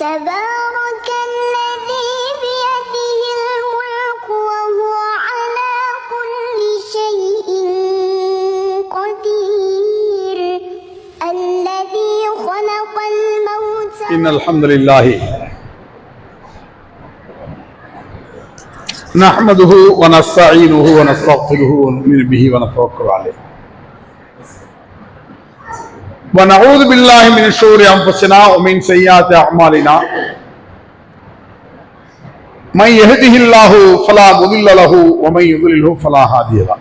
تبارك الذي بيده الملك وهو على كل شيء قدير. الذي خلق الموت إن الحمد لله نحمده ونستعينه ونستغفره ونؤمن به ونتوكل عليه. ونعوذ بالله من شرور أنفسنا ومن سيئات أعمالنا. من يهده الله فلا مضل له ومن يضلله فلا هادي له.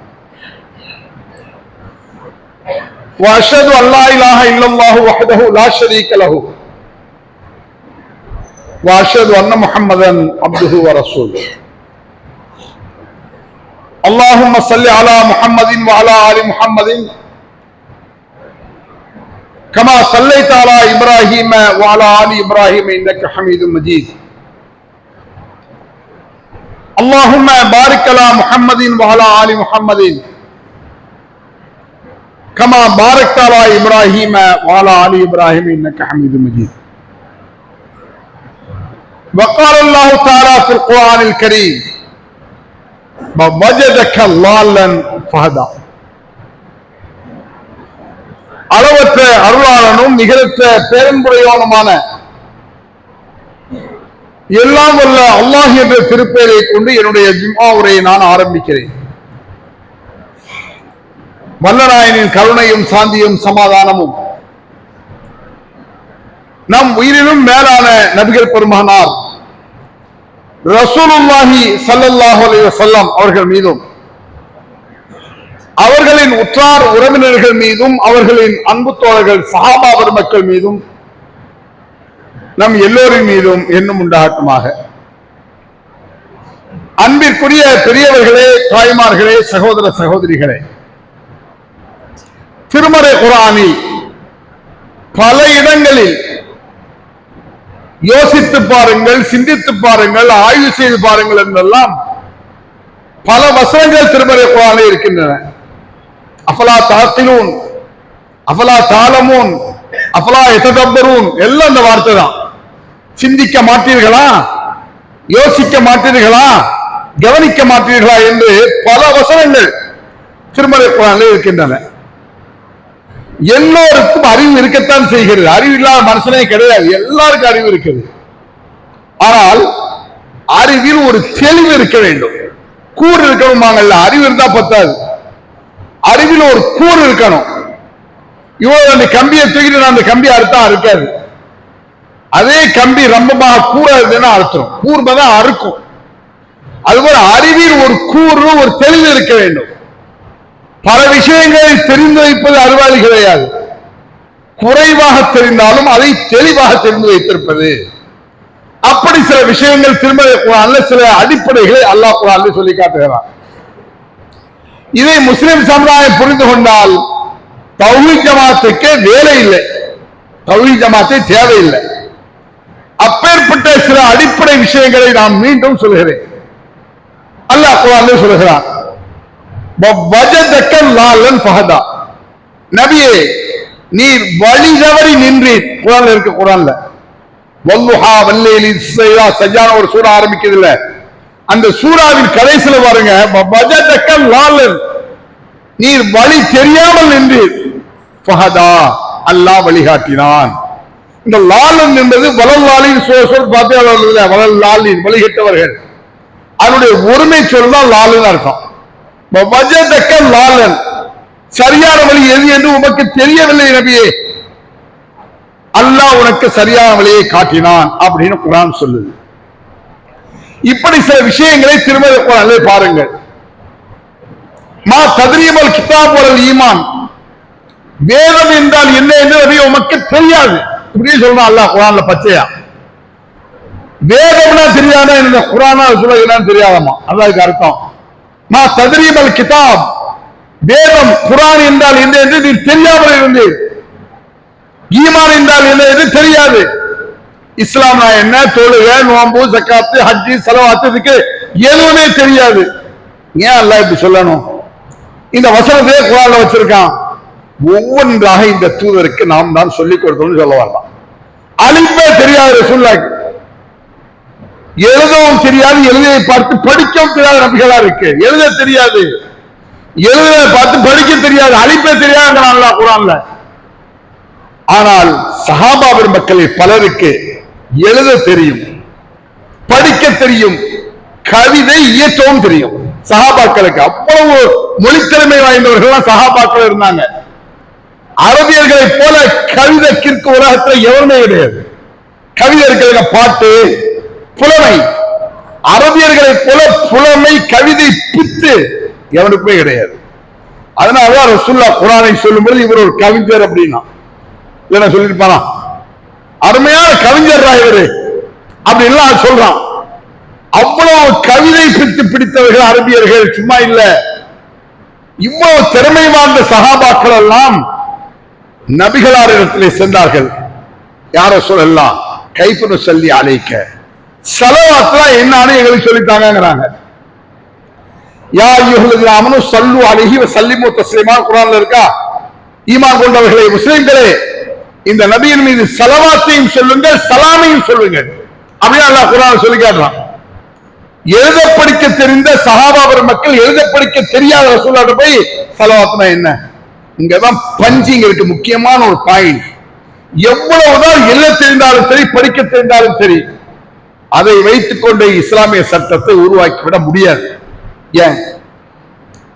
وأشهد أن لا إله إلا الله وحده لا شريك له. وأشهد أن محمدا عبده ورسوله. اللهم صل على محمد وعلى آل محمد كما صليت على إبراهيم وعلى آل إبراهيم إنك حميد مجيد. اللهم بارك على محمد وعلى آل محمد. كما باركت على إبراهيم وعلى آل إبراهيم إنك حميد مجيد. وقال الله تعالى في القرآن الكريم ووجدك ضالا فهدى. அளவற்ற அருளாளனும் நிகழற்ற பேரன்புடையவனுமான எல்லாம் வல்ல அல்லாஹ் என்ற திருப்பெயரை கொண்டு என்னுடைய ஜிம்மா உரையை நான் ஆரம்பிக்கிறேன். வல்லநாயனின் கருணையும் சாந்தியும் சமாதானமும் நம் உயிரினும் மேலான நபிகள் பெருமானார் ரசூலுல்லாஹி சல்லல்லாஹு அலைஹி வஸல்லம் அவர்கள் மீதும் அவர்களின் உற்றார் உறவினர்கள் மீதும் அவர்களின் அன்பு தோழர்கள் சகாபா பெருமக்கள் மீதும் நம் எல்லோரின் மீதும் என்னும் உண்டாகட்டுமாக. அன்பிற்குரிய பெரியவர்களே தாய்மார்களே சகோதர சகோதரிகளே திருமறை குரானில் பல இடங்களில் யோசித்து பாருங்கள் சிந்தித்து பாருங்கள் ஆய்வு செய்து பாருங்கள் என்றெல்லாம் பல வசனங்கள் திருமறை குரானில் இருக்கின்றன. அஃபலா தாத்திலூன் அஃபலா தாளமூன் அஃபலா எத்ததப்பரூன் எல்லாம் அந்த வார்த்தை தான் சிந்திக்க மாட்டீர்களா? யோசிக்க மாட்டீர்களா? கவனிக்க மாட்டீர்களா என்று பல வசனங்கள் திருமலை குரானில் இருக்கின்றன. எல்லோருக்கும் அறிவு இருக்கத்தான் செய்கிறது. அறிவு இல்லாத மனுஷனே கிடையாது. எல்லாருக்கும் அறிவு இருக்குது ஆனால் அறிவில் ஒரு தெளிவு இருக்க வேண்டும். கூறு இருக்கணுமாங்கல்ல. அறிவு இருந்தா பத்தாது. அறிவில் ஒரு கூறு இருக்கணும். இவ்வளவு அந்த கம்பியை தூக்கிட்டு நான் அந்த கம்பி அறுத்தா அறுக்காது. அதே கம்பி ரொம்பமாக கூறா இருந்ததுன்னா அறுத்துரும். கூர்மைதான் அறுக்கும். அதுபோல அறிவில் ஒரு கூறு ஒரு தெளிவு இருக்க வேண்டும். பல விஷயங்களை தெரிந்து வைப்பது அறிவாளி கிடையாது. குறைவாக தெரிந்தாலும் அதை தெளிவாக தெரிந்து வைத்திருப்பது. அப்படி சில விஷயங்கள் திரும்ப அல்ல சில அடிப்படைகளை அல்லாஹ் குரான் சொல்லி காட்டுகிறான். இதை முஸ்லிம் சமுதாயம் புரிந்து கொண்டால் தௌஹி ஜமாத்துக்கே வேலை இல்லை. தௌஹி ஜமாத்தை தேவையில்லை. அப்பேற்பட்ட சில அடிப்படை விஷயங்களை நான் மீண்டும் சொல்கிறேன். அல்லாஹ் குரான் சொல்கிறான் ஃபஹதா. நபியே நீர் வழி தவறி நின்றீர். குரான்ல இருக்கு குரான்ல. வல்லுஹா வல்லேலி சையா சஜான ஒரு சூட ஆரம்பிக்குது இல்ல அந்த சூறாவின் கடைசியில பாருங்க லாலன் நீர் வழி தெரியாமல் நின்றீர். ஃபஹதா அல்லாஹ் வழிகாட்டினான். இந்த லாலன் என்பது வளர் லாலின் சொல் பார்த்தே வளர் லாலின் வழிகிட்டவர்கள். அதனுடைய ஒருமை சொல் தான் லாலன் அர்த்தம். லாலன் சரியான வழி எது என்று உமக்கு தெரியவில்லை நபியே. அல்லாஹ் உனக்கு சரியான வழியை காட்டினான் அப்படின்னு குரான் சொல்லுது. இப்படி சில விஷயங்களை திருமதி குரானிலே பாருங்கள். மா தத்ரீமல் கிதாப் ஒரு ஈமான். வேதம் என்றால் என்ன என்று நபியே உமக்கு தெரியாது. இப்படி சொல்லணும் அல்லாஹ் குரான்ல பச்சையா? வேதம்னா தெரியாதா என்ன? குரானா சொல்ல தெரியாதமா? அதான் அர்த்தம். மா தத்ரீபல் கிதாப். வேதம் குரான் என்றால் என்ன என்று நீ தெரியாமல் இருந்தீர் ஈமான் என்றால் என்ன என்று தெரியாது. இஸ்லாம்னா என்ன? தொழுக நோம்பு சக்காத்து ஹஜ்ஜி செலவாத்துக்கு எதுவுமே தெரியாது. ஏன் அல்ல இப்படி சொல்லணும்? இந்த வசனத்தையே குழால வச்சிருக்கான். ஒவ்வொன்றாக இந்த தூதருக்கு நாம் தான் சொல்லிக் கொடுத்தோம்னு சொல்ல வரலாம். அழிப்பே தெரியாது ரசூல்லாக்கு எழுதவும் தெரியாது எழுதியை பார்த்து படிக்கவும் தெரியாத நபிகளா இருக்கு. எழுத தெரியாது. எழுத பார்த்து படிக்க தெரியாது அழிப்பே தெரியாதுங்கிறான்ல குரான்ல. ஆனால் சஹாபா மக்களில் பலருக்கு எழுத தெரியும் படிக்க தெரியும் கவிதை இயற்றவும் தெரியும். சகாபாக்களுக்கு அவ்வளவு மொழித்திறமை வாய்ந்தவர்கள் சகாபாக்கள் இருந்தாங்க. அரபியர்களை போல கவிதை கிற்கு உலகத்துல எவருமே கிடையாது. கவிதர்களுக்கு பாட்டு புலமை. அரபியர்களை போல புலமை கவிதை பித்து எவனுக்குமே கிடையாது. அதனாலதான் ரசுல்லா குரானை சொல்லும்போது இவர் ஒரு கவிஞர் அப்படின்னா. இல்லைன்னா சொல்லியிருப்பானா? அருமையான கவிஞர் இவரு. அப்படின்லாம் சொல்றான். அவ்வளவு கவிதை பித்து பிடித்தவர்கள் அரபியர்கள் சும்மா இல்ல. இவ்வளவு திறமை வாய்ந்த சகாபாக்கள் எல்லாம் நபிகளார் இடத்திலே சென்றார்கள். யார சொல்லலாம் கைப்பனு சொல்லி அழைக்க. செலவாத்துலாம் என்னன்னு எங்களுக்கு சொல்லித்தாங்கிறாங்க யா யுகலுக்கு அவனும் சல்லு அழகி சல்லிமு தஸ்லிமா குரான்ல இருக்கா? ஈமான் கொண்டவர்களே முஸ்லிம்களே இந்த நபியின் மீது சலவாத்தையும் சொல்லுங்கள் சலாமையும் சொல்லுங்கள். அப்படின்னு அல்லாஹ் குரான் சொல்லி காட்டுறான். எழுத படிக்க தெரிந்த சகாபாபர் மக்கள் எழுத படிக்க தெரியாத ரசூலாட்ட போய் செலவாத்துனா என்ன? இங்கதான் பஞ்சிங் இருக்கு முக்கியமான ஒரு பாயிண்ட். எவ்வளவுதான் எழுத தெரிந்தாலும் சரி படிக்க தெரிந்தாலும் சரி அதை வைத்துக் கொண்டு இஸ்லாமிய சட்டத்தை உருவாக்கிவிட முடியாது. ஏன்?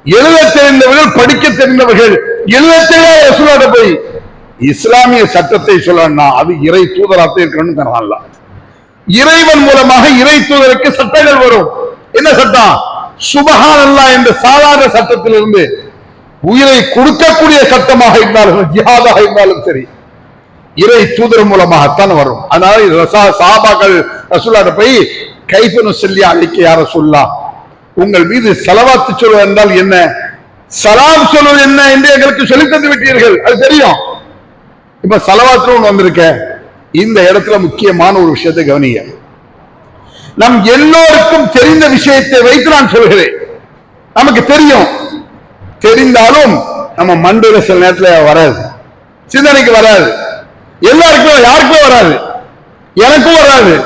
எழுத தெரிந்தவர்கள் படிக்க தெரிந்தவர்கள் எழுத தெரியாத ரசூலாட்ட போய் இஸ்லாமிய சட்டத்தை சொல்லணும்னா அது இறை தூதராக இருக்கணும்னு தரலாம்ல இறைவன் மூலமாக இறை தூதருக்கு சட்டங்கள் வரும். என்ன சட்டம்? சுபஹான் அல்லா என்ற சாதாரண சட்டத்திலிருந்து உயிரை கொடுக்கக்கூடிய சட்டமாக இருந்தாலும் ஜிஹாதாக இருந்தாலும் சரி இறை தூதர் மூலமாகத்தான் வரும். அதனால சாபாக்கள் ரசா- போய் கைஃபனு சொல்லி அழிக்க யார சொல்லலாம் உங்கள் மீது செலவாத்து சொல்வது என்றால் என்ன? சலாம் சொல்வது என்ன? என்று எங்களுக்கு சொல்லி தந்து விட்டீர்கள். அது தெரியும். இப்ப செலவாத்துல ஒண்ணு வந்திருக்க இந்த இடத்துல முக்கியமான ஒரு விஷயத்தை கவனிய நம் எல்லோருக்கும் தெரிந்த விஷயத்தை வைத்து நான் சொல்கிறேன். நமக்கு தெரியும். தெரிந்தாலும் நம்ம மண்டையில சில நேரத்துல வராது. சிந்தனைக்கு வராது. எல்லாருக்கும் யாருக்கும் வராது. எனக்கும் வராது.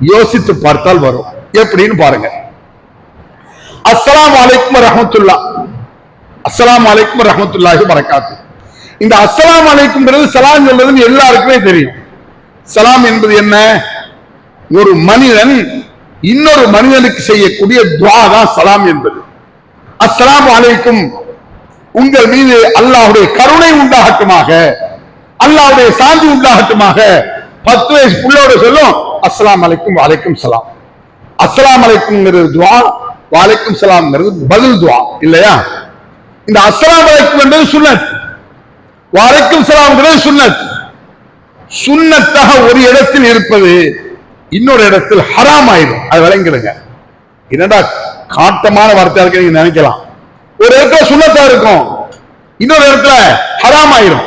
யோசித்து பார்த்தால் வரும். எப்படின்னு பாருங்க. அஸ்லாம் அலைக்கும் ரஹமத்துல்லா அஸ்லாம் அலைக்கும் ரஹமத்துல்லாஹி வரகாத்து இந்த அஸ்ஸலாமு அலைக்கும்ன்றது சலாம் சொல்றதுன்னு எல்லாருக்குமே தெரியும். சலாம் என்பது என்ன? ஒரு மனிதன் இன்னொரு மனிதனுக்கு செய்யக்கூடிய துவா தான் சலாம் என்பது. அஸ்லாம் அலைக்கும் உங்கள் மீது அல்லாஹுடைய கருணை உண்டாகட்டுமாக அல்லாவுடைய சாந்தி உண்டாகட்டுமாக. பத்து வயசு புள்ளோட சொல்லும் அஸ்லாம் அலைக்கும் வலைக்கும் சலாம். அஸ்லாம் அலைக்கும்ங்கிறது துவா வலைக்கும் சலாம்ங்கிறது பதில் துவா. இல்லையா? இந்த அஸ்லாம் அலைக்கும் என்பது சுன்னத். வரைக்கும் சலாம்கிறது சுண்ணத். சுண்ணத்தாக ஒரு இடத்தில் இருப்பது இன்னொரு இடத்தில் ஹராம் ஆயிடும் அது விளங்கிடுங்க. என்னடா காட்டமான வார்த்தையா இருக்கு நீங்க நினைக்கலாம். ஒரு இடத்துல சுண்ணத்தா இருக்கும் இன்னொரு இடத்துல ஹராம் ஆயிரும்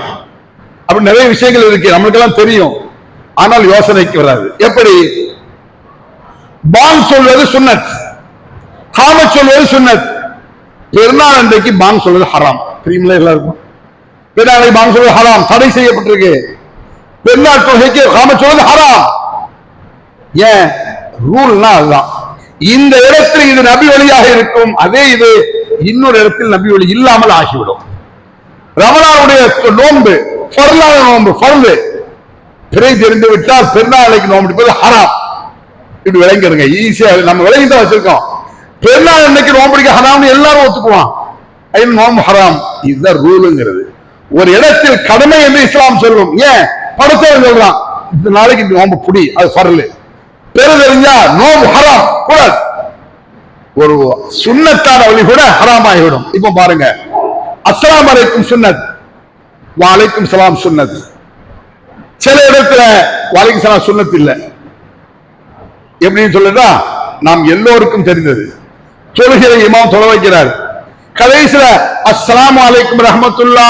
அப்படி நிறைய விஷயங்கள் இருக்கு. நம்மளுக்கெல்லாம் தெரியும். ஆனால் யோசனைக்கு வராது. எப்படி? பாங் சொல்வது சுன்னத் காம சொல்வது சுண்ணத். பெருநாள் அன்றைக்கு பாங் சொல்வது ஹராம். தெரியுமில்ல எல்லாருக்கும்? பெருநாளை பாங் சொல்வது ஹராம் தடை செய்யப்பட்டிருக்கு. பெருநாள் தொகைக்கு காம சொல்வது ஹராம். ஏன்? ரூல்னா அதுதான் இந்த இடத்தில் இது நபி வழியாக இருக்கும் அதே இது இன்னொரு இடத்தில் நபி வழி இல்லாமல் ஆகிவிடும். ரமணாவுடைய நோன்பு ஃபர்லான நோன்பு ஃபர்லு. பிறை தெரிந்து விட்டால் பெருநாளைக்கு நோன்பு எடுப்பது ஹராம். இப்படி விளங்கிடுங்க ஈஸியா நம்ம விளங்கி தான் வச்சிருக்கோம். பெருநாள் அன்னைக்கு நோன்பு பிடிக்க ஹராம்னு எல்லாரும் ஒத்துக்குவான். ஐயன் நோன்பு ஹராம். இதுதான் ரூலுங்கிறது. ஒரு இடத்தில் கடமை என்று இஸ்லாம் சொல்லும். ஏன்? படுத்தவன் சொல்றான். இந்த நாளைக்கு இந்த நோன்பு புடி அது பரலு பெரு தெரிஞ்சா நோம்பு ஹராம் கூடாது. ஒரு சுண்ணத்தான வழி கூட ஹராம் ஆகிவிடும் இப்ப பாருங்க. அஸ்லாம் அலைக்கும் சுன்னத் வாழைக்கும் சலாம் சுன்னத் சில இடத்துல வாழைக்கும் சலாம் சுண்ணத் இல்லை. எப்படின்னு சொல்லுதா நாம் எல்லோருக்கும் தெரிந்தது. தொழுகிற இமாம் தொலை வைக்கிறார். கடைசியில அஸ்லாம் அலைக்கும் ரஹமத்துல்லா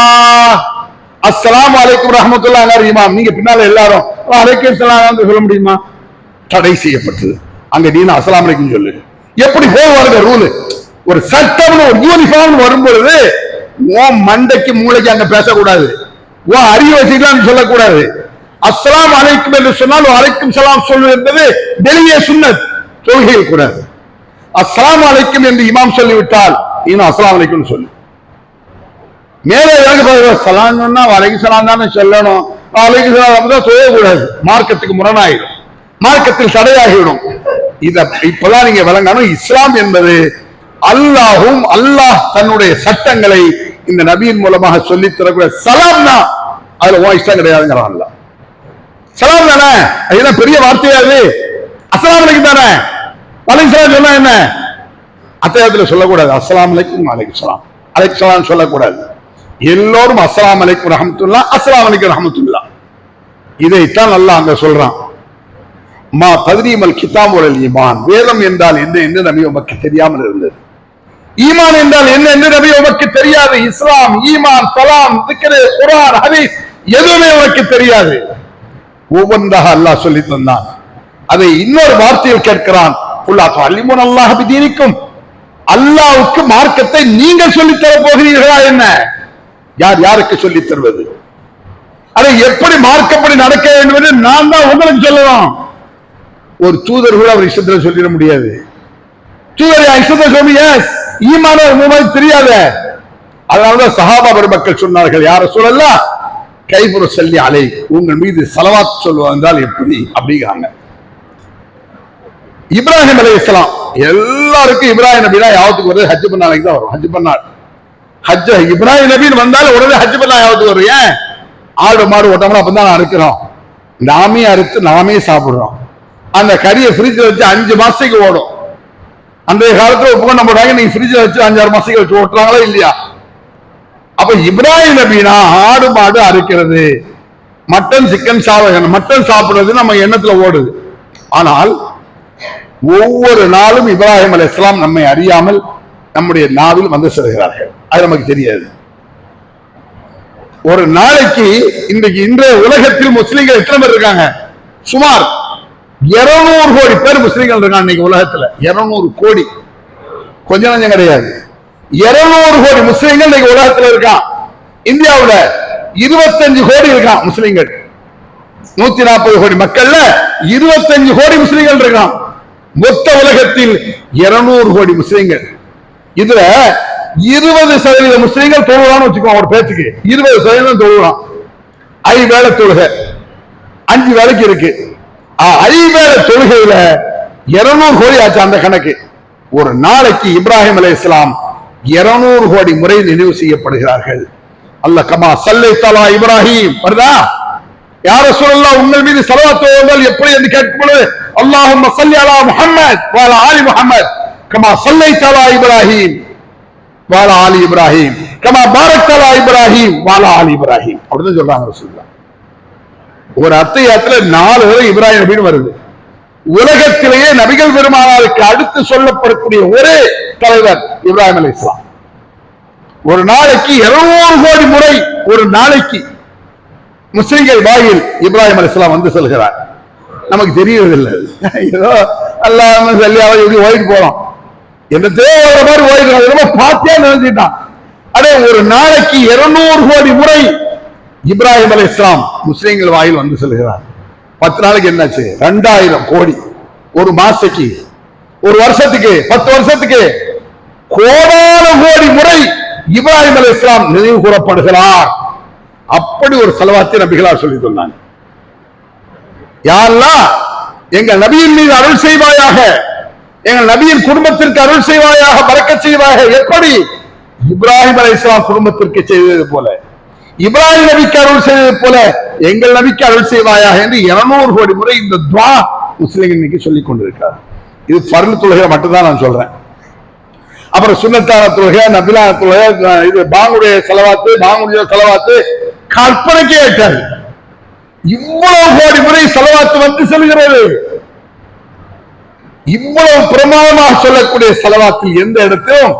அஸ்லாம் அலைக்கும் ரஹமத்துல்லா இமாம். நீங்க பின்னால எல்லாரும் அலைக்கும் சலாம் சொல்ல முடியுமா? தடை செய்யப்பட்டது. அங்க நீ அஸ்லாம் அலைக்கும் சொல்லு. எப்படி போவாருங்க ரூல்? ஒரு சட்டம்னு ஒரு யூனிஃபார்ம் வரும்பொழுது உன் மண்டைக்கு மூளைக்கு அங்க பேசக்கூடாது. உன் அறிவு வச்சுக்கலாம் சொல்லக்கூடாது. அஸ்லாம் அலைக்கும் என்று சொன்னால் அலைக்கும் சலாம் சொல்லு என்பது வெளியே சுன்னத் தொழுகையில் கூடாது. அஸ்லாம் அலைக்கும் என்று இமாம் சொல்லிவிட்டால் இன்னும் அஸ்லாம் வலைக்கும் சொல்லு. மேலே இறங்க சலாம் சொன்னா வலைக்கு சலாம் தானே சொல்லணும். வலைக்கு சலாம் அப்பதான் தொழக்கூடாது மார்க்கத்துக்கு முரணாயிடும் மார்க்கத்தில் தடையாகிவிடும். இத இப்பதான் நீங்க விளங்கணும். இஸ்லாம் என்பது அல்லாஹும் அல்லாஹ் தன்னுடைய சட்டங்களை இந்த நபியின் மூலமாக சொல்லி தரக்கூடிய சலாம் தான். அதுல உன் இஷ்டம் கிடையாதுங்கிறான் அல்லாஹ். சலாம் தானே? அது என்ன பெரிய வார்த்தையாது அது? அஸ்ஸலாமு தானே? வலைக்கு சலாம் சொன்னா என்ன? அத்தையத்துல சொல்லக்கூடாது. அஸ்லாம் அலைக்கும் அலைக்கும் சலாம். அலைக்கும் சலாம் சொல்லக்கூடாது. எல்லோரும் அஸ்லாம் அலைக்கும் ரஹமத்துல்லா அஸ்லாம் அலைக்கும் ரஹமத்துல்லா. இதைத்தான் நல்லா அங்க சொல்றான். மா பதினீமல் கிதாபுல் ஈமான். வேதம் என்றால் என்ன என்று நபி உமக்கு தெரியாமல் இருந்தது. ஈமான் என்றால் என்ன என்று நபி உமக்கு தெரியாது. இஸ்லாம் ஈமான் சலாம் குரான் குர்ஆன் ஹதீஸ் எதுவுமே உனக்கு தெரியாது. ஒவ்வொன்றாக அல்லாஹ் சொல்லி தந்தான். அதை இன்னொரு வார்த்தையில் கேட்கிறான். அல்லாஹ் அலிமுன் அல்லாஹ் பிதீனிக்கும் அல்லாவுக்கு மார்க்கத்தை நீங்கள் சொல்லித்தர போகிறீர்களா என்ன? யார் யாருக்கு சொல்லித் தருவது? அதை எப்படி மார்க்கப்படி நடக்க வேண்டும் என்று நான் தான் உங்களுக்கு சொல்லணும். ஒரு தூதர் கூட அவர் இஷ்டத்தில் சொல்லிட முடியாது. தூதர் என் சொல்லி எஸ் ஈமான மூமெண்ட் தெரியாத. அதனாலதான் சஹாபா பெருமக்கள் சொன்னார்கள் யார சொல்லலாம் கைபுற சொல்லி அலை உங்கள் மீது சலவாத் சொல்லுவா எப்படி? அப்படிங்கிறாங்க. இப்ராஹிம் அலி இஸ்லாம் எல்லாருக்கும் இப்ராஹிம் நபினா யாவத்துக்கு வருது? ஹஜ் பண்ண தான் வரும். ஹஜ் பண்ணால் ஹஜ் இப்ராஹிம் நபின்னு வந்தாலும் உடனே ஹஜ் பண்ணா யாவத்துக்கு வரும்? ஏன்? ஆடு மாடு ஓட்டமெல்லாம் அப்பதான் தான் அறுக்கிறோம். நாமே அறுத்து நாமே சாப்பிடுறோம். அந்த கறியை ஃப்ரிட்ஜில் வச்சு அஞ்சு மாசத்துக்கு ஓடும். அன்றைய காலத்துல உப்பு போட்டாங்க நீங்க ஃப்ரிட்ஜில் வச்சு அஞ்சாறு மாசத்துக்கு வச்சு ஓட்டுறாங்களா இல்லையா? அப்ப இப்ராஹிம் நபினா ஆடு மாடு அறுக்கிறது. மட்டன் சிக்கன் சாப்பிட மட்டன் சாப்பிடுறது நம்ம எண்ணத்துல ஓடுது. ஆனால் ஒவ்வொரு நாளும் இப்ராஹிம் அலி இஸ்லாம் நம்மை அறியாமல் நம்முடைய நாவில் வந்து செல்கிறார்கள். அது நமக்கு தெரியாது. ஒரு நாளைக்கு இன்றைக்கு இன்றைய உலகத்தில் முஸ்லீம்கள் எத்தனை பேர் இருக்காங்க? சுமார் 200 கோடி பேர் முஸ்லீம்கள் இருக்காங்க இன்னைக்கு உலகத்துல. 200 கோடி. கொஞ்ச நஞ்சம் கிடையாது. 200 கோடி முஸ்லீம்கள் இன்னைக்கு உலகத்துல இருக்கான் இந்தியாவுல 25 கோடி இருக்கான் முஸ்லீம்கள்? நூத்தி நாற்பது கோடி மக்கள்ல 25 கோடி முஸ்லீம்கள் இருக்கான் மொத்த உலகத்தில் 200 கோடி முஸ்லீம்கள். இதுல இருபது சதவீத முஸ்லீம்கள் தொழுவான்னு வச்சுக்கோ ஒரு பேச்சுக்கு. இருபது சதவீதம் தொழுவான் ஐ வேலை தொழுகை. அஞ்சு வேலைக்கு இருக்கு. ஆ, ஐ வேலை தொழுகையில 200 கோடி ஆச்சு அந்த கணக்கு. ஒரு நாளைக்கு இப்ராஹிம் அலை இஸ்லாம் இருநூறு கோடி முறை நினைவு செய்யப்படுகிறார்கள். அல்ல கமா சல்லை தலா இப்ராஹிம். வருதா? யார சொல்லலாம் உங்கள் மீது செலவாத்துவங்கள் எப்படி என்று கேட்கும் பொழுது அல்லாஹும் சல்லி அலா முஹம்மத் வால ஆலி முஹம்மத் கமா சல்லை தலா இப்ராஹிம் வால ஆலி இப்ராஹிம் கமா பாரக் தலா இப்ராஹிம் வால ஆலி இப்ராஹிம் அப்படின்னு சொல்றாங்க ரசூலுல்லாஹ். ஒரு அத்தியாயத்துல நாலு தடவை இப்ராஹிம் நபின்னு வருது. உலகத்திலேயே நபிகள் பெருமானாருக்கு அடுத்து சொல்லப்படக்கூடிய ஒரே தலைவர் இப்ராஹிம் அலி இஸ்லாம் ஒரு நாளைக்கு 200 கோடி முறை ஒரு நாளைக்கு முஸ்லிம்கள் வாயில் இப்ராஹிம் அலி இஸ்லாம் வந்து செல்கிறார். நமக்கு தெரியறதில்லை. ஏதோ அல்லாம அவன் இப்படி ஓடிட்டு போறோம் என்ன தேவையான மாதிரி ஓடிட்டு ரொம்ப பார்த்தே நினைச்சிட்டான் அடே ஒரு நாளைக்கு 200 கோடி முறை இப்ராஹிம் அலி இஸ்லாம் முஸ்லீம்கள் வாயில் வந்து செல்கிறார் பத்து நாளைக்கு என்னாச்சு? ரெண்டாயிரம் கோடி. ஒரு மாசத்துக்கு. ஒரு வருஷத்துக்கு. பத்து வருஷத்துக்கு. கோடான கோடி முறை இப்ராஹிம் அலி இஸ்லாம் நினைவு கூறப்படுகிறார் அப்படி ஒரு செலவாத்தை நபிகளார் சொல்லி சொன்னாங்க யாரெல்லாம் எங்கள் நபியின் மீது அருள் செய்வாயாக எங்கள் நபியின் குடும்பத்திற்கு அருள் செய்வாயாக பறக்க செய்வாயாக எப்படி? இப்ராஹிம் அலி இஸ்லாம் குடும்பத்திற்கு செய்தது போல. இப்ராஹிம் நபிக்கு அருள் செய்தது போல எங்கள் நபிக்கு அருள் செய்வாயாக என்று 200 கோடி முறை இந்த துவா முஸ்லிம் இன்னைக்கு சொல்லிக் கொண்டிருக்கார் இது ஃபர்ல் தொழுகை மட்டும்தான் நான் சொல்றேன். அப்புறம் சுண்ணத்தான தொழுகை நபிலான தொழுகை இது பாங்குடைய செலவாத்து பாங்குடைய செலவாத்து கற்பனைக்கே ஏற்றாது. இவ்வளவு கோடி முறை செலவாத்து வந்து செல்கிறது. இவ்வளவு பிரமாதமாக சொல்லக்கூடிய செலவாத்தில் எந்த இடத்திலும்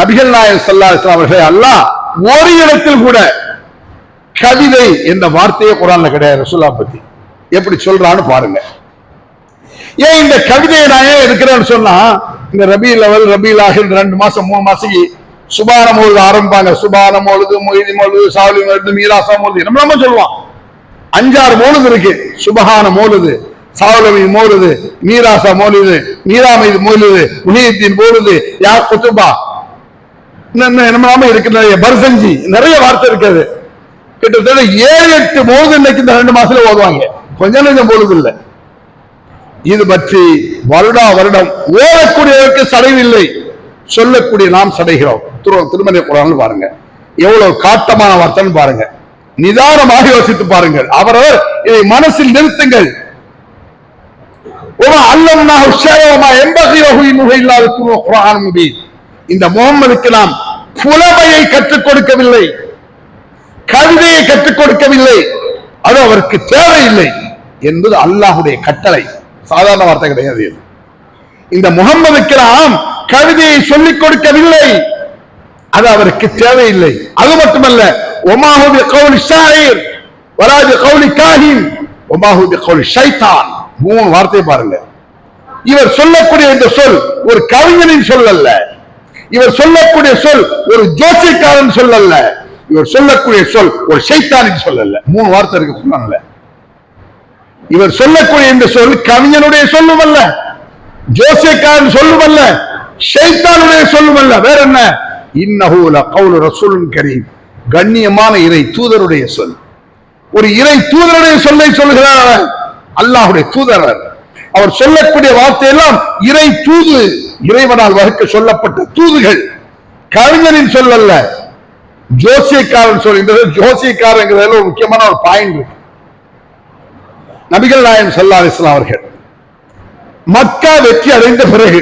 நபிகள் நாயகம் ஸல்லல்லாஹு அவர்கள் அல்ல அல்லாஹ் ஒரு இடத்தில் கூட கவிதை என்ற வார்த்தையே குரான்ல கிடையாது ரசூலா பத்தி. எப்படி சொல்றான்னு பாருங்க. ஏன் இந்த கவிதையை நான் ஏன் இருக்கிறேன்னு சொன்னா இந்த ரபி லெவல் ரபி லாஹில் ரெண்டு மாசம் மூணு மாசம் சுபான மொழுது ஆரம்பிப்பாங்க. சுபான மொழுது மொய்தி மொழுது சாவலி மீராசம் மீராசா மொழுது நம்ம சொல்லுவான் அஞ்சாறு மோலுது இருக்கு. சுபஹான மோலுது. சாவலமி மோலுது. மீராசா மோலுது. மீராமை மோலுது. முனியத்தின் மோலுது யா குத்துபா? நம்ம இருக்கு. நிறைய பர்சஞ்சி நிறைய வார்த்தை இருக்குது கிட்டத்தட்ட ஏழு எட்டு மோது இன்னைக்கு இந்த ரெண்டு மாசத்துல ஓதுவாங்க. கொஞ்சம் கொஞ்சம் பொழுது இல்லை. இது பற்றி வருடா வருடம் ஓடக்கூடியதற்கு சடைவில்லை. சொல்லக்கூடிய நாம் சடைகிறோம். திரு திருமணி குரான் பாருங்க. எவ்வளவு காட்டமான வார்த்தைன்னு பாருங்க. நிதானமாக யோசித்து பாருங்கள். அவரவர் இதை மனசில் நிறுத்துங்கள். இந்த முகம்மதுக்கு நாம் புலமையை கற்றுக் கொடுக்கவில்லை. கவிதையை கற்றுக் கொடுக்கவில்லை. அது அவருக்கு தேவையில்லை என்பது அல்லாஹுடைய கட்டளை. சாதாரண வார்த்தை கிடையாது இந்த முகம்மது கிராம் கவிதையை சொல்லிக் கொடுக்கவில்லை. அது அவருக்கு தேவையில்லை. அது மட்டுமல்ல وما هو بقول الشاعر ولا بقول كاهن وما هو بقول الشيطان. ஷைத்தான் மூணு வார்த்தை பாருங்க இவர் சொல்லக்கூடிய இந்த சொல் ஒரு கவிஞனின் சொல் அல்ல இவர் சொல்லக்கூடிய சொல் ஒரு ஜோசியக்காரன் சொல் அல்ல இவர் சொல்லக்கூடிய சொல் ஒரு சைத்தானின் சொல் அல்ல மூணு வார்த்தை இருக்கு சொன்னாங்கல்ல இவர் சொல்லக்கூடிய இந்த சொல் கவிஞனுடைய சொல்லும் அல்ல ஜோசியக்காரன் சொல்லும் அல்ல ஷைத்தானுடைய சொல்லும் அல்ல வேற என்ன இன்னஹூல லகவுலு ரசூலும் கரீம் கண்ணியமான இறை தூதருடைய சொல். ஒரு இறை தூதருடைய சொல்லை சொல்லுகிறார் அல்லாஹுடைய தூதரர் அவர். சொல்லக்கூடிய வார்த்தையெல்லாம் இறை தூது இறைவனால் வகுக்க சொல்லப்பட்ட தூதுகள். கவிஞனின் சொல் அல்ல. ஜோசியக்காரன் சொல். இந்த ஜோசியக்காரங்கிறதுல ஒரு முக்கியமான ஒரு பாயிண்ட் இருக்கு. நபிகள் நாயகம் சல்லா அலைஹி அவர்கள் மக்கா வெற்றி அடைந்த பிறகு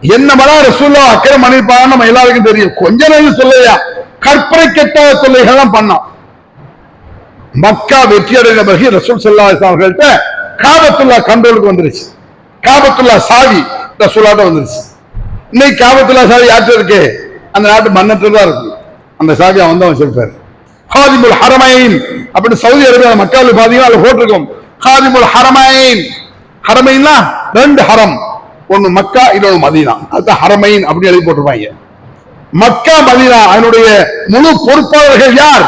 என்ன மலா ரசூல்லா அக்கறை பண்ணிருப்பாங்க நம்ம எல்லாருக்கும் தெரியும். கொஞ்ச நேரம் சொல்லையா கற்பனை கெட்டாத தொல்லைகள்லாம் பண்ணான் மக்கா வெற்றி அடைந்த பிறகு ரசூல் ஸல்லல்லாஹு அவர்கள்ட்ட காபத்துல்லா கண்ட்ரோலுக்கு வந்துருச்சு. காபத்துல்லா சாவி ரசூலாட்ட வந்துருச்சு. இன்னைக்கு காபத்துல்லா சாவி யார்கிட்ட இருக்கு? அந்த நாட்டு மன்னத்துல தான் இருக்கு. அந்த சாவி அவன் தான் வச்சிருப்பாரு ஹாதிமுல் ஹரமைன் அப்படின்னு சவுதி அரேபியா மக்காவில் பாத்தீங்கன்னா அதுல போட்டிருக்கும். ஹாதிமுல் ஹரமைன். ஹரமைன்னா ரெண்டு ஹரம். ஒன்னு மக்கா இன்னொன்னு மதீனா. அதுதான் ஹரமைன் அப்படின்னு எழுதி போட்டிருப்பாங்க. மக்கா மதினா அதனுடைய முழு பொறுப்பாளர்கள் யார்?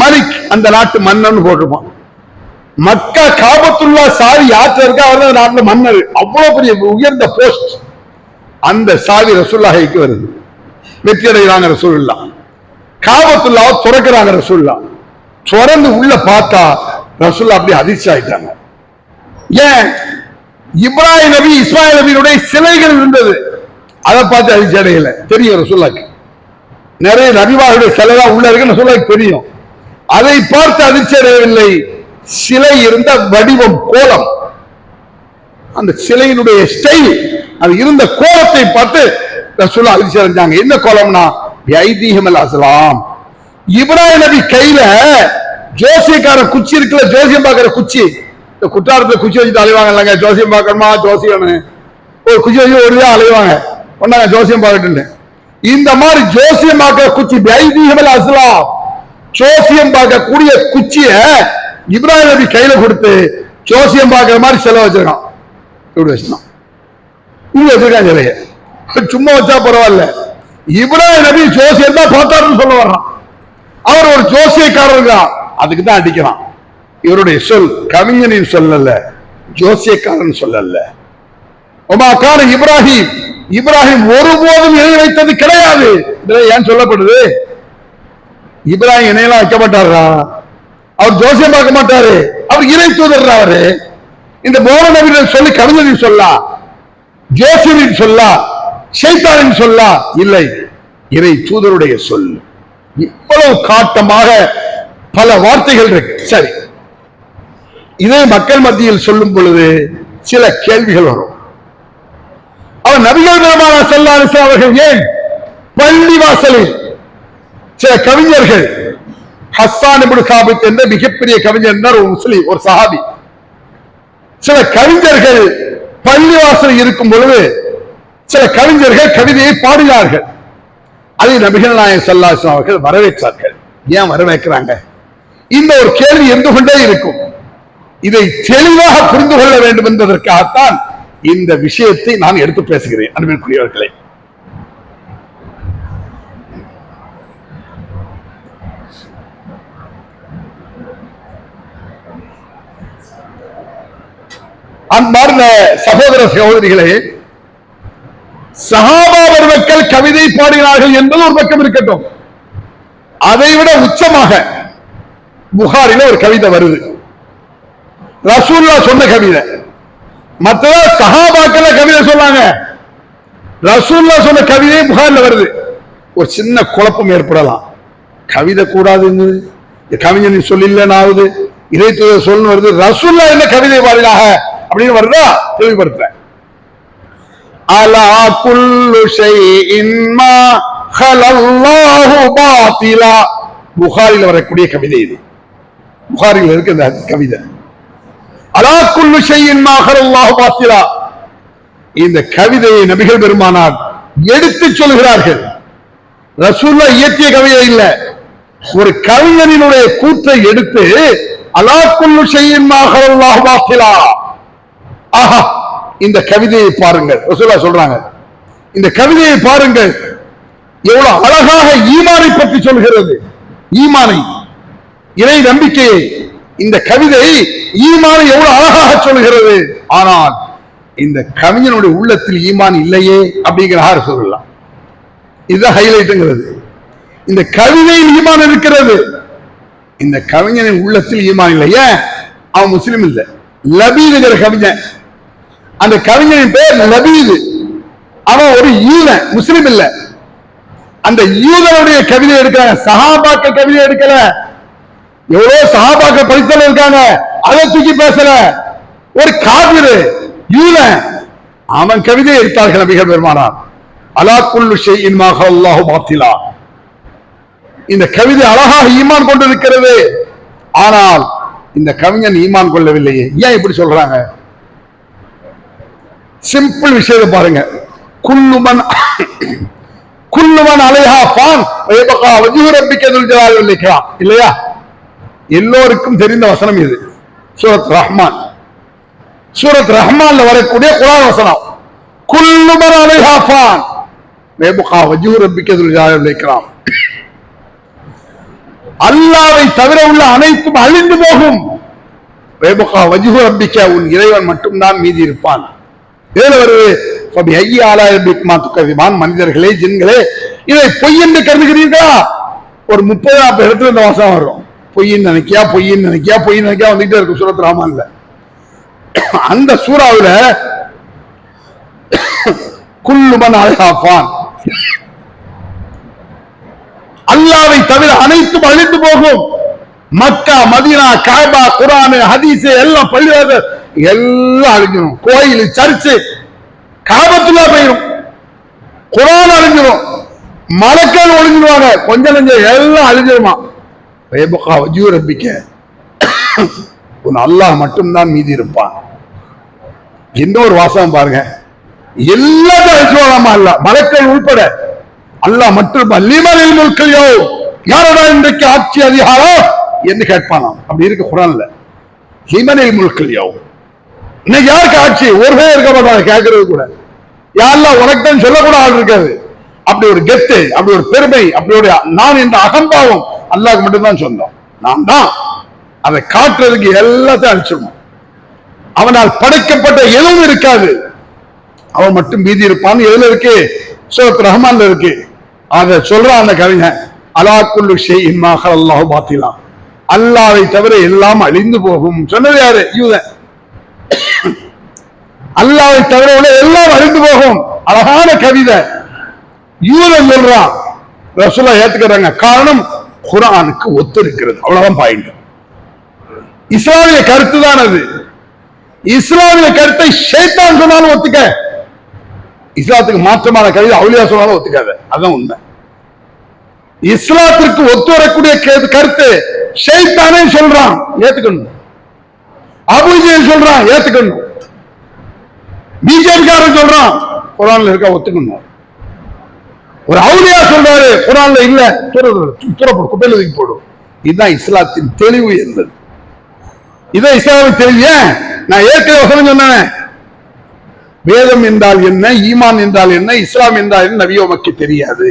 மலிக் அந்த நாட்டு மன்னன் போட்டிருப்பான். மக்கா காபத்துல்லா சாவி யாத்திரை இருக்கா அவர் தான் நாட்டுல மன்னர். அவ்வளவு பெரிய உயர்ந்த போஸ்ட் அந்த சாவி ரசூல்லாஹிக்கு வருது. வெற்றி அடைகிறாங்க ரசூல்லா காபத்துல்லாவை துறக்கிறாங்க ரசூல்லா துறந்து உள்ள பார்த்தா ரசூல்லா அப்படியே அதிர்ச்சி ஆயிட்டாங்க. ஏன்? இப்ராஹிம் நபி இஸ்மாயில் நபியினுடைய சிலைகள் இருந்தது. அதை பார்த்து அதிர்ச்சி அடையல தெரியும் ரசூல்லாக்கு நிறைய நபிவாருடைய சிலைதான் உள்ள இருக்குன்னு ரசூல்லாக்கு தெரியும். அதை பார்த்து அதிர்ச்சி அடையவில்லை. சிலை இருந்த வடிவம் கோலம். அந்த சிலையினுடைய ஸ்டைல் அது இருந்த கோலத்தை பார்த்து ரசூலா அதிர்ச்சி அடைஞ்சாங்க. என்ன கோலம்னா? ஐதீகம் அசலாம் இப்ராஹிம் நபி கையில ஜோசியக்கார குச்சி இருக்குல்ல ஜோசியம் பார்க்கிற குச்சி. இந்த குற்றாலத்துல குச்சி வச்சு அலைவாங்க இல்லைங்க? ஜோசியம் பார்க்கணுமா? ஜோசியம் ஒரு குச்சி வச்சு ஒரு தான் அலைவாங்க. ஒன்னா ஜோசியம் பார்க்கட்டுன்னு இந்த மாதிரி ஜோசியம் பார்க்க குச்சி ஐதீகம் அஸ்லாம். ஜோசியம் பார்க்கக்கூடிய குச்சிய இப்ராஹிம் நபி கையில கொடுத்து ஜோசியம் பார்க்கற மாதிரி செலவு வச்சிருக்கான். இப்படி வச்சிருக்கான். இப்படி வச்சிருக்கான் சிலைய சும்மா வச்சா பரவாயில்ல. இப்ராஹிம் நபி ஜோசியம் தான் பார்த்தாருன்னு சொல்ல வர்றான். அவர் ஒரு ஜோசியக்காரர் தான். அதுக்கு தான் அடிக்கிறான். இவருடைய சொல் கவிஞனின் சொல்லல ஜோசியக்காரன் சொல்லல அல்ல காரன் இப்ராஹிம் இப்ராஹிம் ஒருபோதும் இணை வைத்தது கிடையாது. ஏன் சொல்லப்படுது? இப்ராஹிம் இணையெல்லாம் வைக்க மாட்டாரா அவர் ஜோசியம் பார்க்க மாட்டாரு. அவர் இறை தூதர் அவரு? இந்த மோன நபிகள் சொல்லி கவிஞரின் சொல்லா. ஜோசியரின் சொல்லா. சைத்தானின் சொல்லா. இல்லை இறை தூதருடைய சொல். இவ்வளவு காட்டமாக பல வார்த்தைகள் இருக்கு. சரி. இதை மக்கள் மத்தியில் சொல்லும் பொழுது சில கேள்விகள் வரும். அவர் நபிகள் பெருமான செல்லாரிசா அவர்கள் ஏன்? பள்ளி வாசலில் சில கவிஞர்கள் ஹஸ்ஸான் இப்னு சாபித் என்ற மிகப்பெரிய கவிஞர் இருந்தார் ஒரு முஸ்லீம் ஒரு சஹாபி. சில கவிஞர்கள் பள்ளிவாசல் இருக்கும் பொழுது சில கவிஞர்கள் கவிதையை பாடினார்கள். அதை நபிகள் நாயன் செல்லாசன் அவர்கள் வரவேற்றார்கள். ஏன் வரவேற்கிறாங்க? இந்த ஒரு கேள்வி இருந்து கொண்டே இருக்கும்? இதை தெளிவாக புரிந்து கொள்ள வேண்டும் என்பதற்காகத்தான் இந்த விஷயத்தை நான் எடுத்து பேசுகிறேன் அன்பிற்குரியவர்களே. அன்பார்ந்த சகோதர சகோதரிகளே சகாபா பெருமக்கள் கவிதை பாடினார்கள் என்பது ஒரு பக்கம் இருக்கட்டும். அதை விட உச்சமாக புகாரில ஒரு கவிதை வருது. ரசூல்லா சொன்ன கவிதை. மற்றதா சஹாபாக்கள் கவிதை சொன்னாங்க. ரசூல்லா சொன்ன கவிதையே புகார்ல வருது. ஒரு சின்ன குழப்பம் ஏற்படலாம். கவிதை கூடாதுன்னு கவிஞன் சொல்லில்லைனாவது இதை சொல்லணும் வருது. ரசூல்லா என்ன கவிதை வாரிலாக அப்படின்னு வருதா? தெளிவுபடுத்துறேன். அலா குல்லு இன்மா ஹலல்லாஹு பாத்திலா. புகாரில் வரக்கூடிய கவிதை இது. புகாரில் இருக்கு இந்த கவிதை. அலா குல்லு ஷைஇன் மா ஹலல்லாஹு இந்த கவிதையை நபிகள் பெருமானார் எடுத்துச் சொல்கிறார்கள். ரசூல்லா இயற்றிய கவிதை இல்ல. ஒரு கவிஞனினுடைய கூற்றை எடுத்து அலா குல்லு ஷைஇன் மா ஹலல்லாஹு ஆஹா இந்த கவிதையை பாருங்கள். ரசூல்லா சொல்றாங்க. இந்த கவிதையை பாருங்கள். எவ்வளவு அழகாக ஈமானை பற்றி சொல்கிறது. ஈமானை இறை நம்பிக்கையை இந்த கவிதை ஈமானை எவ்வளவு அழகாக சொல்கிறது ஆனால் இந்த கவிஞனுடைய உள்ளத்தில் ஈமான் இல்லையே அப்படிங்கிறார் சொல்லலாம் இதுதான் ஹைலைட்டுங்கிறது இந்த கவிதையில் ஈமான் இருக்கிறது. இந்த கவிஞனின் உள்ளத்தில் ஈமான் இல்லை. ஏன்? அவன் முஸ்லிம் இல்லை. லபீதுங்கிற கவிஞன். அந்த கவிஞனின் பேர் லபீது. அவன் ஒரு யூதன் முஸ்லிம் இல்லை. அந்த யூதனுடைய கவிதை எடுக்கிறாங்க. சஹாபாக்கள் கவிதை எடுக்கல. எவ்வளவு சஹாபாக்கள் படித்தல இருக்காங்க? அதை தூக்கி பேசல. ஒரு காவிரு யூதன் அவன் கவிதை எடுத்தார்கள் நபிகள் பெருமானார். அலா குல்லு ஷைஇன் மா அல்லாஹு பாத்திலா. இந்த கவிதை அழகாக ஈமான் கொண்டிருக்கிறது. ஆனால் இந்த கவிஞன் ஈமான் கொள்ளவில்லையே. ஏன் இப்படி சொல்றாங்க? சிம்பிள் விஷயத்தை பாருங்க. குல்லுமன் குல்லுமன் அலைஹா பான் வைபகா வஜூ ஜலால் இல்லையா? எல்லோருக்கும் தெரிந்த வசனம் இது. சூரத் ரஹ்மான். சூரத் ரஹ்மான்ல வரக்கூடிய குரான் வசனம். குல்லுமர் அலைஹாஃபான் மேபுகா வைபகா வஜூ ரப்பிக்கதுல் ஜலால் அல்லாவை தவிர உள்ள அனைத்தும் அழிந்து போகும். வேபுகா வஜுகு ரப்பிக்க உன் இறைவன் மட்டும்தான் மீதி இருப்பான். இதுல வருது ஃபபி ஐய ஆலாயிரபிக்மா துக்கவிமான்? மனிதர்களே ஜின்களே இதை பொய் என்று கருதுகிறீர்களா? ஒரு முப்பது நாற்பது இடத்துல இந்த வாசம் வரும். பொய்ன்னு நினைக்கியா பொய்ன்னு நினைக்கியா பொய்ன்னு நினைக்கியா வந்துகிட்டே இருக்கும் சூரத் ராமான்ல அந்த சூறாவில் குல்லுமன் அழகாஃபான் அல்லாவை தவிர அனைத்தும் அழிந்து போகும். மக்கா மதீனா காபா குரானு ஹதீஸ் எல்லாம் பள்ளிவாத எல்லாம் அழிஞ்சிடும் கோயில் சர்ச்சு காபத்துலா போயிடும் குரான் அழிஞ்சிடும் மலக்கள் ஒழிஞ்சிடுவாங்க கொஞ்சம் நெஞ்சம் எல்லாம் அழிஞ்சிருமா? ரேபகா வஜூ ரப்பிக்க உன் அல்லாஹ் மட்டும்தான் மீதி இருப்பான். இன்னொரு வாசகம் பாருங்க. எல்லாத்தையும் அல்ல மலக்கள் உள்பட அல்லாஹ் மட்டும் அல்லிமலில் முல்கையோ யாரோட இன்றைக்கு ஆட்சி அதிகாரம்? என்று கேட்பானாம். அப்படி இருக்கு குரான்ல. லிமனில் முல்கையோ இன்னைக்கு யாருக்கு ஆட்சி? ஒரு பேர் இருக்க மாட்டாங்க கேட்கறது கூட. யாரெல்லாம் உனக்கு தான் சொல்லக்கூட ஆள் இருக்காது. அப்படி ஒரு கெத்து அப்படி ஒரு பெருமை அப்படி ஒரு நான் இந்த அகம்பாவம் அல்லாஹ் மட்டும்தான் சொந்தம். நான் தான். அதை காட்டுறதுக்கு எல்லாத்தையும் அழிச்சிடணும். அவனால் படைக்கப்பட்ட எதுவும் இருக்காது. அவன் மட்டும் மீதி இருப்பான். எதுல இருக்கு? சோத் ரஹ்மான்ல இருக்கு. அத சொல்றான் அந்த கவிஞன். அலா குல்லு ஷைஇன் அல்லாஹ் பாத்திலாம் அல்லாவை தவிர எல்லாம் அழிந்து போகும். சொன்னது யாரு? யூதன். அல்லாவை தவிர எல்லாம் அழிந்து போகும். அழகான கவிதை. யூதன் சொல்றான். ரசூலா ஏத்துக்கிறாங்க. காரணம் குரானுக்கு ஒத்திருக்கிறது. அவ்வளவுதான் பாயிண்ட் இஸ்லாமிய கருத்து தான் அது. இஸ்லாமிய கருத்தை ஷைத்தான் சொன்னாலும் ஒத்துக்க. இஸ்லாத்துக்கு மாற்றமான கருத்து அவளியா சொன்னாலும் ஒத்துக்காத. அதான் உண்மை. இஸ்லாத்திற்கு ஒத்து வரக்கூடிய கே- கருத்து ஷைத்தானே சொல்றான். ஏத்துக்கணும். அபுஜியன் சொல்றான். ஏத்துக்கணும். பிஜேபிக்காரன் சொல்றான். குரான்ல இருக்கா ஒத்துக்கணும். ஒரு அவுலியா சொல்றாரு குரான்ல இல்ல தூரப்படும் குப்பையில தூக்கி போடும். இதுதான் இஸ்லாத்தின் தெளிவு என்பது. இதான் இஸ்லாமின் தெளிவு ஏன்? நான் ஏற்கனவே வசனம் சொன்னேன். வேதம் என்றால் என்ன ஈமான் என்றால் என்ன இஸ்லாம் என்றால் என்ன நபியோ மக்கி தெரியாது.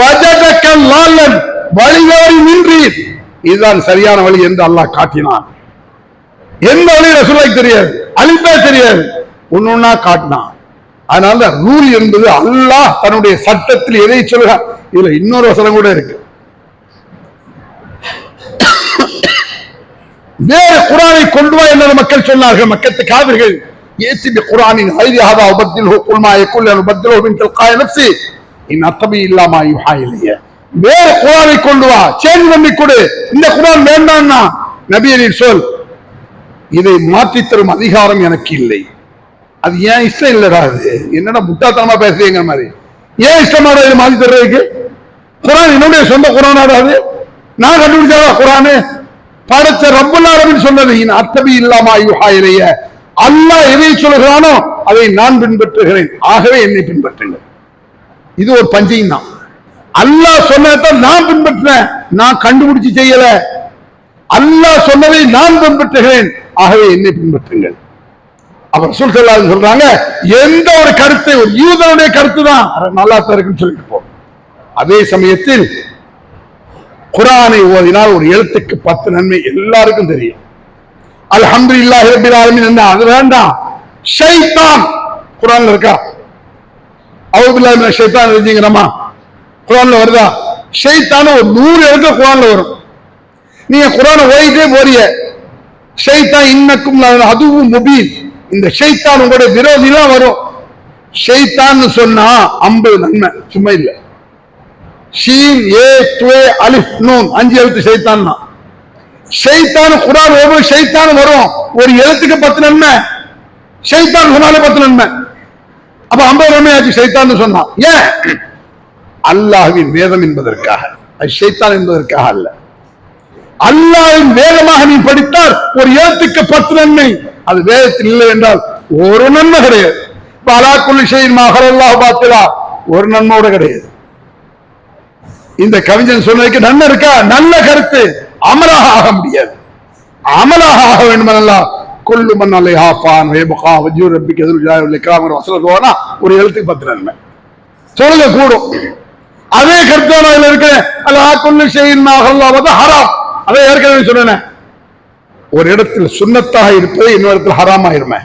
வஜதக லாலன் வழிதவறி நின்றீர். இதுதான் சரியான வழி என்று அல்லாஹ் காட்டினான். எந்த வழி ரசூலாய்க்கு தெரியாது? அழிப்பே தெரியாது. ஒண்ணு காட்டினான். அதனால ரூல் என்பது அல்லாஹ் தன்னுடைய சட்டத்தில் எதை சொல்கிறார் இதுல இன்னொரு வசனம் கூட இருக்கு. வேறு குரானை கொண்டு வா என்று மக்கள் சொன்னார்கள். மக்கத்து காவிர்கள் ஏசி பி குரானின் ஐதி ஹதா உபத்தில்ஹு குல் மா யகுல் அன் உபத்தில்ஹு மின் இன் அத்தபி இல்லாமா யுஹா இல்லையே வேறு குரானை கொண்டு வா. சேஞ்ச் பண்ணி கொடு. இந்த குரான் வேண்டாம்னா நபியரின் சொல் இதை மாற்றித்தரும் அதிகாரம் எனக்கு இல்லை. அது ஏன் இஷ்டம் இல்லடா அது? என்னடா முட்டாத்தனமா பேசுறீங்க மாதிரி. ஏன் இஷ்டமாடா இது மாற்றி தர்றதுக்கு? குரான் என்னுடைய சொந்த குரானாடா அது? நான் கண்டுபிடிச்சாடா குரானு? படைச்ச ரப்பல் ஆலமீன் சொன்னது அத்தபி இல்லாமா யுஹா இலைய. அல்லாஹ் எதை சொல்கிறானோ அதை நான் பின்பற்றுகிறேன். ஆகவே என்னை பின்பற்றுங்கள். இது ஒரு பஞ்சையும் தான். அல்லாஹ் சொன்னதான் நான் பின்பற்றினேன். நான் கண்டுபிடிச்சு செய்யல. அல்லாஹ் சொன்னதை நான் பின்பற்றுகிறேன். ஆகவே என்னை பின்பற்றுங்கள். அவர் சொல்றாங்க சொல்றாங்க. எந்த ஒரு கருத்தை ஒரு யூதனுடைய கருத்து தான் நல்லா இருக்குன்னு சொல்லிட்டு போ. அதே சமயத்தில் குரானை ஓதினால் ஒரு எழுத்துக்கு பத்து நன்மை எல்லாருக்கும் தெரியும். அல்ஹம்துலில்லாஹி ரபில் ஆலமீன் என்ன? அது வேண்டாம். ஷைத்தான். குரான்ல இருக்கா? அவுபில்லாஹி ஷைத்தான் எழுதிங்கிறமா குரான்ல வருதா? ஷைத்தான ஒரு நூறு எழுத்து குரான்ல வரும். நீங்க குரானை ஓயிட்டே போறிய. ஷைத்தான் இன்னக்கும் அதுவும் முபீன். இந்த ஷைத்தான் உங்களுடைய விரோதிலாம் வரும். ஷைத்தான்னு சொன்னா ஐம்பது நன்மை. சும்மா இல்லை. ஷீன் ஏ துவே அலிஃப் நூன். அஞ்சு எழுத்து ஷைத்தான் தான் ஷைத்தான் குரான் ஒவ்வொரு ஷைத்தான் வரும். ஒரு எழுத்துக்கு பத்து நன்மை. ஷைத்தான் சொன்னாலே பத்து நன்மை. அப்ப ஐம்பது நன்மை ஆச்சு ஷைத்தான் சொன்னான் ஏன்? அல்லாஹ்வின் வேதம் என்பதற்காக. அது ஷைத்தான் என்பதற்காக அல்ல. அல்லாஹ்வின் வேதமாக நீ படித்தால் ஒரு எழுத்துக்கு பத்து நன்மை. அது வேதத்தில் இல்லை என்றால் ஒரு நன்மை கிடையாது. இப்ப அலாக்குள்ளி ஷெயின் மகரல்லாஹ் ஒரு நன்மையோட கிடையாது. இந்த கவிஞன் சொன்னதுக்கு நன்மை இருக்கா? நல்ல கருத்து. அமலாக ஆக முடியாது. அமலாக ஆக வேண்டுமெல்லாம் கொல்லு மண்ணலை ஹாஃபான் வேபகா வஜூர் ரப்பிக்கு எதிர்ப்பு கிராமர் வசல போனா ஒரு எழுத்துக்கு பத்து நன்மை. சொல்லுங்க கூடும். அதே கருத்தான இருக்கிறேன் இருக்கு கொல்லு செய்யின் வந்து ஹராம். அதை ஏற்கனவே சொன்னேன். ஒரு இடத்தில் சுன்னத்தாக இருப்பது இன்னொரு இடத்துல ஹராமாயிருமே.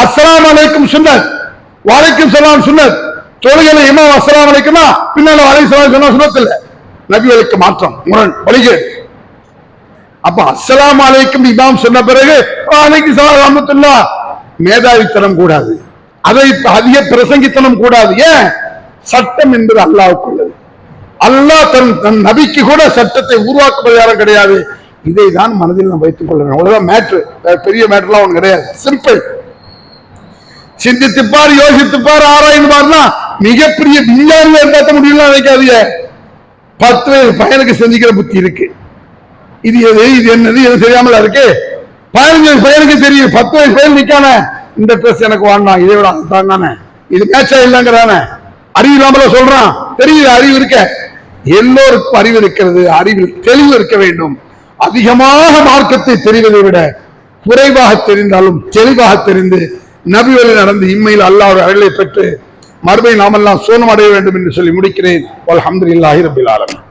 அஸ்லாம் அலைக்கும் சுன்னத் வலைக்கும் சலாம் சுன்னத் தொழுகையில இமாம் அஸ்லாம் அலைக்குமா? பின்னால வலை சலாம் சொன்னா சுன்னத் இல்ல. நபிகளுக்கு மாற்றம். முரண் வழிகேடு அப்ப அஸ்லாம் அலைக்கும் இமாம் சொன்ன பிறகு அலைக்கு சலாம் ரஹமத்துல்லா. மேதாவித்தனம் கூடாது. அதை அதிக பிரசங்கித்தனம் கூடாது. ஏன்? சட்டம் என்பது அல்லாவுக்குள்ளது அல்லாஹ் தன் தன் நபிக்கு கூட சட்டத்தை உருவாக்குவது யாரும் கிடையாது. இதை தான் மனதில் நான் வைத்துக் கொள்கிறேன். அவ்வளவுதான் மேட்ரு பெரிய மேட்டர்லாம் ஒண்ணு கிடையாது. சிம்பிள் சிந்தித்துப்பார் யோசித்துப்பார் ஆராய்ந்துப்பார்னா மிகப்பெரிய விஞ்ஞானியா இருந்தாத்த முடியல நினைக்காதீங்க. பத்து வயது பையனுக்கு சிந்திக்கிற புத்தி இருக்கு. இது எது இது என்னது எது தெரியாமல இருக்கு? பதினஞ்சு வயசு பையனுக்கு தெரியும் பத்து வயசு பையன் நிக்கான. இந்த ட்ரெஸ் எனக்கு வாங்கினான் இதை விட தாங்கானே இது மேட்சா இல்லைங்கிறானே அறிவு இல்லாமல சொல்றான். தெரியுது? அறிவு இருக்க. எல்லோருக்கும் அறிவு இருக்கிறது. அறிவில் தெளிவு இருக்க வேண்டும். அதிகமாக மார்க்கத்தை தெரிவதை விட குறைவாக தெரிந்தாலும் தெளிவாக தெரிந்து நபி வழி நடந்து இம்மையில் அல்லாஹ் அருளை பெற்று மறுபடியும் நாமெல்லாம் சோனம் அடைய வேண்டும் என்று சொல்லி முடிக்கிறேன். அல்ஹம்துலில்லாஹி ரபில் ஆலமீன்.